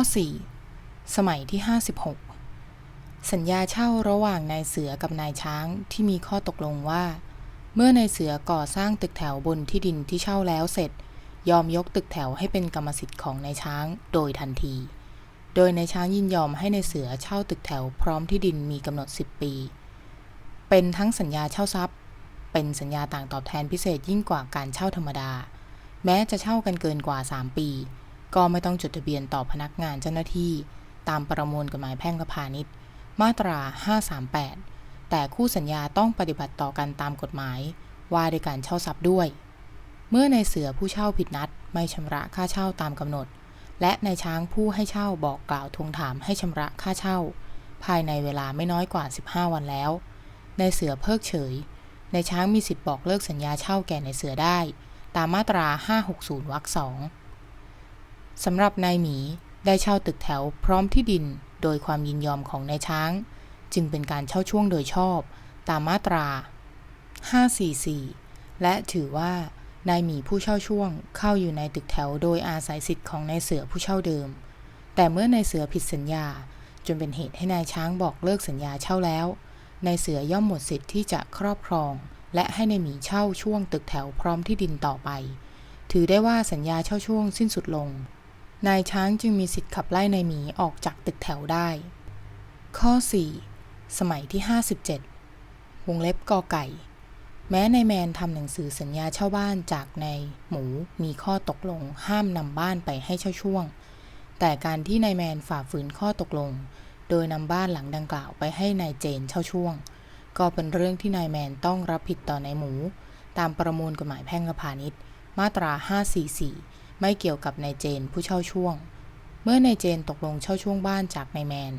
ข้อ4สมัยที่ 56 สัญญาเช่าระหว่างนายเสือกับนายช้างที่มีข้อตกลงว่า เมื่อนายเสือก่อสร้างตึกแถวบนที่ดินที่เช่าแล้วเสร็จ ยอมยกตึกแถวให้เป็นกรรมสิทธิ์ของนายช้างโดยทันที โดยนายช้างยินยอมให้นายเสือเช่าตึกแถวพร้อมที่ดินมีกำหนด 10 ปี เป็นทั้งสัญญาเช่าทรัพย์ เป็นสัญญาต่างตอบแทนพิเศษยิ่งกว่าการเช่าธรรมดา แม้จะเช่ากันเกินกว่า 3 ปี ก็ไม่ต้องจดทะเบียนต่อพนักงานเจ้าหน้าที่ ตามประมวลกฎหมายแพ่งและพาณิชย์ มาตรา 538 แต่คู่สัญญาต้องปฏิบัติต่อกันตามกฎหมาย ว่าด้วยการเช่าทรัพย์ด้วย เมื่อในเสือผู้เช่าผิดนัด ไม่ชำระค่าเช่าตามกำหนด และในช้างผู้ให้เช่าบอกกล่าวทวงถามให้ชำระค่าเช่า ภายในเวลาไม่น้อยกว่า 15 วันแล้ว ในเสือเพิกเฉย ในช้างมีสิทธิ์บอกเลิกสัญญาเช่าแก่ในเสือได้ ตามมาตรา 560วรรคสอง สำหรับนายหมีได้เช่าตึกแถวพร้อมที่ดินโดยความยินยอมของนายช้าง จึงเป็นการเช่าช่วงโดยชอบ ตามมาตรา 544 และถือว่านายหมีผู้เช่าช่วงเข้าอยู่ในตึกแถวโดยอาศัยสิทธิ์ของนายเสือผู้เช่าเดิม แต่เมื่อนายเสือผิดสัญญา จนเป็นเหตุให้นายช้างบอกเลิกสัญญาเช่าแล้วนายเสือย่อมหมดสิทธิ์ที่จะครอบครอง และให้นายหมีเช่าช่วงตึกแถวพร้อมที่ดินต่อไป ถือได้ว่าสัญญาเช่าช่วงสิ้นสุดลง นายช้างจึงมีสิทธิ์ขับไล่นายหมีออกจากตึกแถวได้ ข้อ 4 สมัยที่ 57 วงเล็บกอไก่ แม้นายแมนทำหนังสือสัญญาเช่าบ้านจากนายหมูมีข้อตกลงห้ามนำบ้านไปให้เช่าช่วง แต่การที่นายแมนฝ่าฝืนข้อตกลง โดยนำบ้านหลังดังกล่าวไปให้นายเจนเช่าช่วง ก็เป็นเรื่องที่นายแมนต้องรับผิดต่อนายหมู ตามประมวลกฎหมายแพ่งและพาณิชย์ มาตรา 544 ไม่เกี่ยวกับนายเจนผู้เช่าช่วง เมื่อนายเจนตกลงเช่าช่วงบ้านจากนายแมน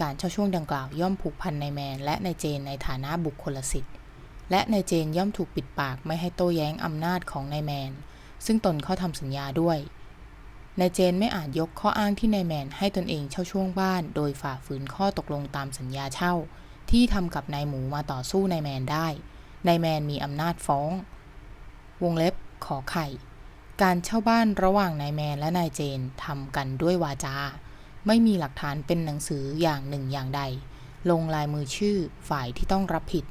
การเช่าช่วงดังกล่าวย่อมผูกพันนายแมน และนายเจนในฐานะบุคคลสิทธิ์ และนายเจนย่อมถูกปิดปากไม่ให้โต้แย้งอำนาจของนายแมน ซึ่งตนเข้าทำสัญญาด้วยนายเจนไม่อาจยกข้ออ้างที่นายแมนให้ตนเองเช่าช่วงบ้าน โดยฝ่าฝืนข้อตกลงตามสัญญาเช่า ที่ทำกับนายหมูมาต่อสู้นายแมนได้นายแมนมีอำนาจฟ้อง วงเล็บขอไข่ การเช่าบ้านระหว่างนายแมนและนายเจนทำกันด้วยวาจา ไม่มีหลักฐานเป็นหนังสืออย่างหนึ่งอย่างใด ลงลายมือชื่อฝ่ายที่ต้องรับผิด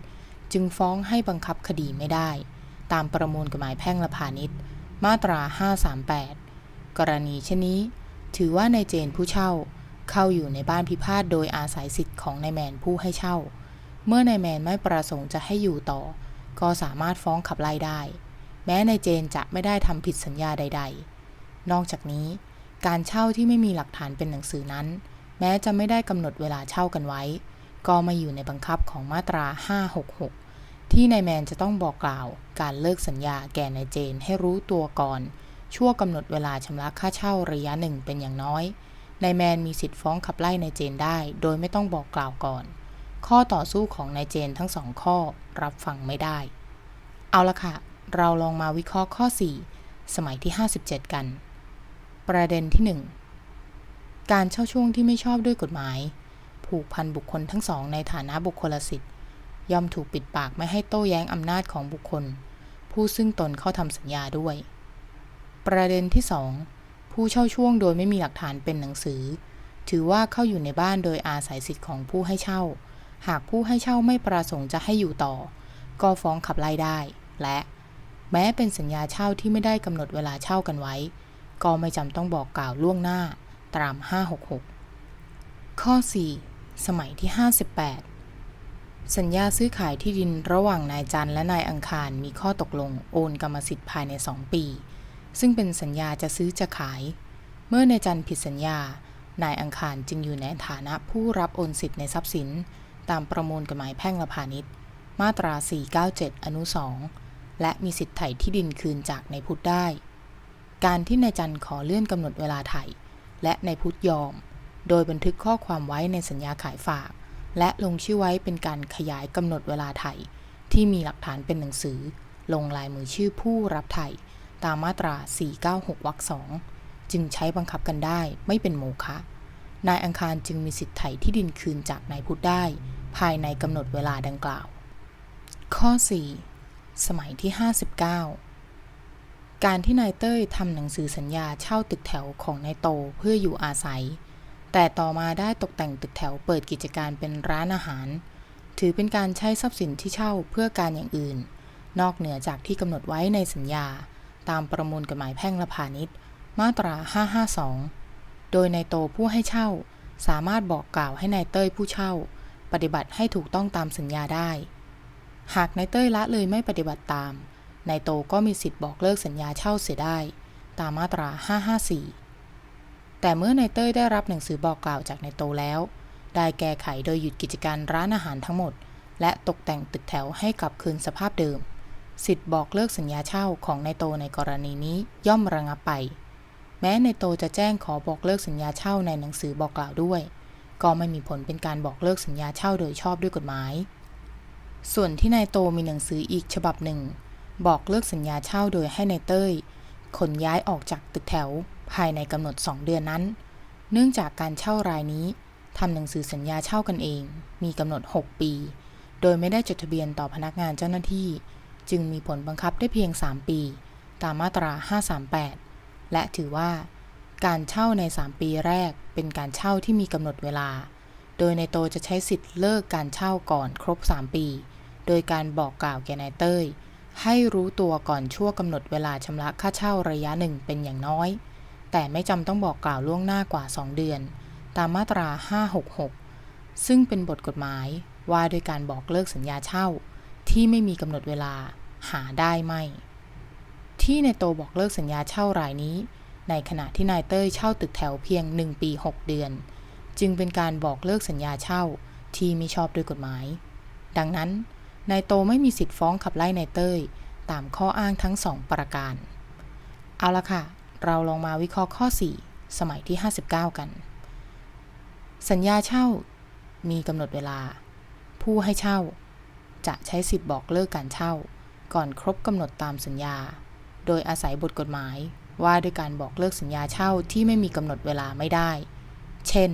จึงฟ้องให้บังคับคดีไม่ได้ ตามประมวลกฎหมายแพ่งและพาณิชย์ มาตรา 538 กรณีเช่นนี้ ถือว่านายเจนผู้เช่า เข้าอยู่ในบ้านพิพาทโดยอาศัยสิทธิ์ของนายแมนผู้ให้เช่า เมื่อนายแมนไม่ประสงค์จะให้อยู่ต่อ ก็สามารถฟ้องขับไล่ได้ แม้นายเจนจะไม่ได้ทำผิดสัญญาใด ๆ นอกจากนี้ การเช่าที่ไม่มีหลักฐานเป็นหนังสือนั้น แม้จะไม่ได้กำหนดเวลาเช่ากันไว้ ก็ม่อยู่ในบังคับของมาตรา 566 ที่นายแมนจะต้องบอกกล่าว การเลิกสัญญาแก่นายเจนให้รู้ตัวก่อน ชั่วกำหนดเวลาชำระค่าเช่าระยะหนึ่งเป็นอย่างน้อยนายแมนมีสิทธิ์ฟ้องขับไล่นายเจนได้ โดยไม่ต้องบอกกล่าวก่อน ข้อต่อสู้ของนายเจนทั้งสองข้อรับฟังไม่ได้ เอาละค่ะ เราลองมาวิเคราะห์ข้อ 4 สมัยที่ 57 กัน ประเด็นที่ 1 การเช่าช่วงที่ไม่ชอบด้วยกฎหมาย ผูกพันบุคคลทั้งสองในฐานะบุคคลสิทธิ์ ย่อมถูกปิดปากไม่ให้โต้แย้งอำนาจของบุคคล ผู้ซึ่งตนเข้าทำสัญญาด้วย ประเด็นที่ 2 ผู้เช่าช่วงโดยไม่มีหลักฐานเป็นหนังสือ ถือว่าเข้าอยู่ในบ้านโดยอาศัยสิทธิ์ของผู้ให้เช่า หากผู้ให้เช่าไม่ประสงค์จะให้อยู่ต่อ ก็ฟ้องขับไล่ได้และ แม้เป็นสัญญาเช่าที่ไม่ได้กำหนดเวลาเช่ากันไว้ ก็ไม่จำต้องบอกกล่าวล่วงหน้าตาม 566 ข้อ 4 สมัยที่ 58 สัญญาซื้อขายที่ดินระหว่างนายจันและนายอังคารมีข้อตกลงโอนกรรมสิทธิ์ภายใน 2 ปี ซึ่งเป็นสัญญาจะซื้อจะขาย เมื่อนายจันผิดสัญญา นายอังคารจึงอยู่ในฐานะผู้รับโอนสิทธิ์ในทรัพย์สิน ตามประมวลกฎหมายแพ่งและพาณิชย์ มาตรา 497 อนุ 2 และมีสิทธิ์ไถ่ที่ดินคืนจากนายพุทธได้ การที่นายจันขอเลื่อนกำหนดเวลาไถ่และนายพุทธยอม โดยบันทึกข้อความไว้ในสัญญาขายฝาก และลงชื่อไว้เป็นการขยายกำหนดเวลาไถ่ที่มีหลักฐานเป็นหนังสือ ลงลายมือชื่อผู้รับไถ่ตามมาตรา 496 วรรคสองจึงใช้บังคับกันได้ไม่เป็นโมฆะนายอังคารจึงมีสิทธิ์ไถ่ที่ดินคืนจากนายพุทธได้ ภายในกำหนดเวลาดังกล่าว ข้อ 4 สมัยที่ 59 การที่นายเต้ยทำหนังสือสัญญาเช่าตึกแถวของนายโตเพื่ออยู่อาศัย แต่ต่อมาได้ตกแต่งตึกแถวเปิดกิจการเป็นร้านอาหาร ถือเป็นการใช้ทรัพย์สินที่เช่าเพื่อการอย่างอื่น นอกเหนือจากที่กำหนดไว้ในสัญญา ตามประมวลกฎหมายแพ่งและพาณิชย์ มาตรา 552 โดยนายโตผู้ให้เช่าสามารถบอกกล่าวให้นายเต้ยผู้เช่า ปฏิบัติให้ถูกต้องตามสัญญาได้ หากนายเต้ยละเลยไม่ปฏิบัติตาม นายโตก็มีสิทธิ์บอกเลิกสัญญาเช่าเสียได้ ตามมาตรา 554 แต่เมื่อนายเต้ยได้รับหนังสือบอกกล่าวจากนายโตแล้ว ได้แก้ไขโดยหยุดกิจการร้านอาหารทั้งหมด และตกแต่งตึกแถวให้กลับคืนสภาพเดิม สิทธิ์บอกเลิกสัญญาเช่าของนายโตในกรณีนี้ย่อมระงับไป แม้นายโตจะแจ้งขอบอกเลิกสัญญาเช่าในหนังสือบอกกล่าวด้วย ก็ไม่มีผลเป็นการบอกเลิกสัญญาเช่าโดยชอบด้วยกฎหมาย ส่วนที่นายโตมีหนังสืออีกฉบับหนึ่ง บอกเลิกสัญญาเช่าโดยให้นายเต้ยขนย้ายออกจากตึกแถวภายในกำหนด2เดือนนั้น เนื่องจากการเช่ารายนี้ทำหนังสือสัญญาเช่ากันเอง มีกำหนด 6 ปี โดยไม่ได้จดทะเบียนต่อพนักงานเจ้าหน้าที่ จึงมีผลบังคับได้เพียง 3 ปี ตามมาตรา 538 และถือว่า การเช่าใน 3 ปีแรกเป็นการเช่าที่มีกำหนดเวลา โดยนายโตจะใช้สิทธิ์เลิกการเช่าก่อนครบ 3 ปี โดยการบอกกล่าวแก่นายเต้ย ให้รู้ตัวก่อนชั่วกำหนดเวลาชำระค่าเช่าระยะหนึ่งเป็นอย่างน้อย แต่ไม่จำต้องบอกกล่าวล่วงหน้ากว่า 2 เดือน ตามมาตรา 566 ซึ่งเป็นบทกฎหมายว่าโดยการบอกเลิกสัญญาเช่า ที่ไม่มีกำหนดเวลาหาได้ไม่ ที่นายโตบอกเลิกสัญญาเช่ารายนี้ ในขณะที่นายเต้ยเช่าตึกแถวเพียง 1 ปี 6 เดือน จึงเป็นการบอกเลิกสัญญาเช่าที่ไมิชอบด้วยกฎหมาย ดังนั้นนายโตไม่มีสิทธิ์ฟ้องขับไล่นายเต้ย ตามข้ออ้างทั้งสองประการ เอาละค่ะ เราลองมาวิเคราะห์ข้อ 4 สมัยที่ 59 กัน สัญญาเช่ามีกำหนดเวลา ผู้ให้เช่า จะใช้สิทธิ์บอกเลิกการเช่า ก่อนครบกำหนดตามสัญญา โดยอาศัยบทกฎหมายว่าด้วยการบอกเลิกสัญญาเช่าที่ไม่มีกำหนดเวลาไม่ได้ เช่น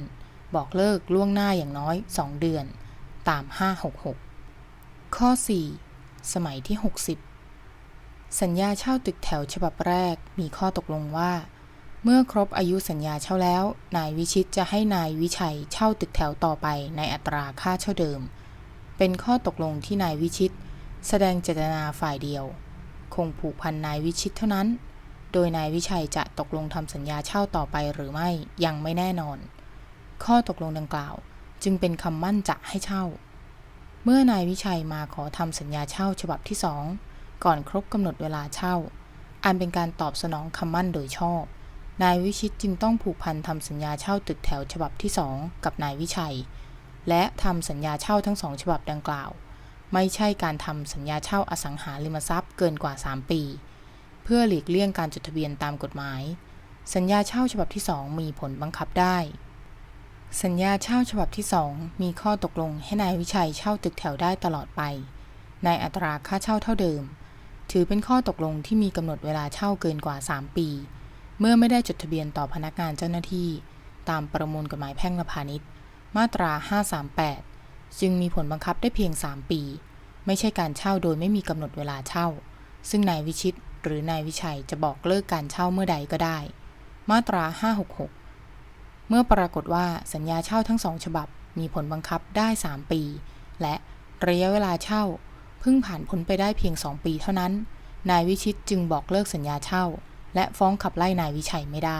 บอกเลิกล่วงหน้าอย่างน้อย 2 เดือน ตาม 566 ข้อ 4 สมัยที่ 60 สัญญาเช่าตึกแถวฉบับแรกมีข้อตกลงว่า เมื่อครบอายุสัญญาเช่าแล้ว นายวิชิตจะให้นายวิชัยเช่าตึกแถวต่อไปในอัตราค่าเช่าเดิม เป็นข้อตกลงที่นายวิชิต แสดงเจตนาฝ่ายเดียว คงผูกพันนายวิชิตเท่านั้น โดยนายวิชัยจะตกลงทำสัญญาเช่าต่อไปหรือไม่ยังไม่แน่นอน ข้อตกลงดังกล่าว จึงเป็นคำมั่นจะให้เช่า เมื่อนายวิชัยมาขอทำสัญญาเช่าฉบับที่สองก่อนครบกำหนดเวลาเช่า อันเป็นการตอบสนองคำมั่นโดยชอบ นายวิชิตจึงต้องผูกพันทำสัญญาเช่าตึกแถวฉบับที่สองกับนายวิชัย และทำสัญญาเช่าทั้งสองฉบับดังกล่าว ไม่ใช่การทำสัญญาเช่าอสังหาริมทรัพย์เกินกว่า 3 ปี เพื่อหลีกเลี่ยงการจดทะเบียนตามกฎหมาย สัญญาเช่าฉบับที่2มีผลบังคับได้ สัญญาเช่าฉบับที่ 2 มีข้อตกลงให้นายวิชัยเช่าตึกแถวได้ตลอดไป ในอัตราค่าเช่าเท่าเดิม ถือเป็นข้อตกลงที่มีกำหนดเวลาเช่าเกินกว่า 3 ปี เมื่อไม่ได้จดทะเบียนต่อพนักงานเจ้าหน้าที่ ตามประมวลกฎหมายแพ่งและพาณิชย์ มาตรา 538 จึงมีผลบังคับได้เพียง 3 ปี ไม่ใช่การเช่าโดยไม่มีกำหนดเวลาเช่า ซึ่งนายวิชิตหรือนายวิชัยจะบอกเลิกการเช่าเมื่อใดก็ได้ มาตรา 566 เมื่อปรากฏว่าสัญญาเช่าทั้งสองฉบับมีผลบังคับได้ 3 ปี และระยะเวลาเช่าเพิ่งผ่านพ้นไปได้เพียง 2 ปีเท่านั้น นายวิชิตจึงบอกเลิกสัญญาเช่า และฟ้องขับไล่นายวิชัยไม่ได้